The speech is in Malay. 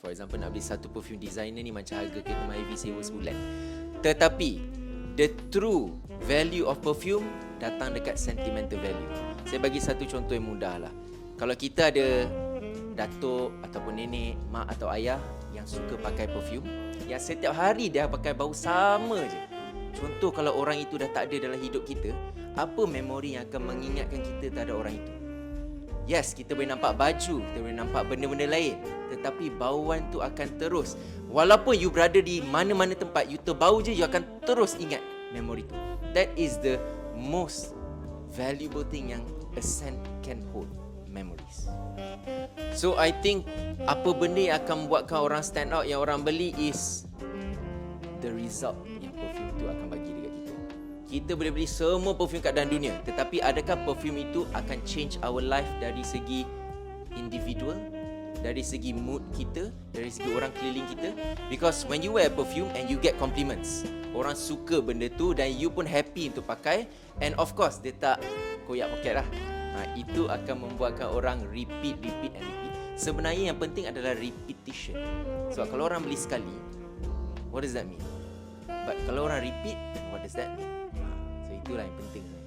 For example nak beli satu perfume designer ni Macam harga kereta Myvi sewa sebulan. Tetapi The true value of perfume Datang dekat sentimental value. Saya bagi satu contoh yang mudah lah. Kalau kita ada Datuk ataupun nenek, mak atau ayah Yang suka pakai perfume Yang setiap hari dia pakai bau sama je. Contoh kalau orang itu dah tak ada dalam hidup kita Apa memori yang akan mengingatkan kita terhadap orang itu Yes, kita boleh nampak baju, kita boleh nampak benda-benda lain. Tetapi bauan tu akan terus. Walaupun you berada di mana-mana tempat, you terbau je, you akan terus ingat memori tu. That is the most valuable thing yang a scent can hold. Memories. So I think apa benda yang akan membuatkan orang stand out yang orang beli is the result yang perfume tu akan bagi dekat kita. Kita boleh beli semua perfume kat dalam dunia, tetapi adakah perfume itu akan change our life dari segi individual, dari segi mood kita, dari segi orang keliling kita? Because when you wear perfume and you get compliments, orang suka benda tu dan you pun happy untuk pakai and of course dia tak koyak poket lah. Ha, itu akan membuatkan orang repeat, repeat and repeat. Sebenarnya yang penting adalah repetition. Sebab kalau orang beli sekali, what does that mean? But kalau orang repeat, what does that mean? Itulah yang penting.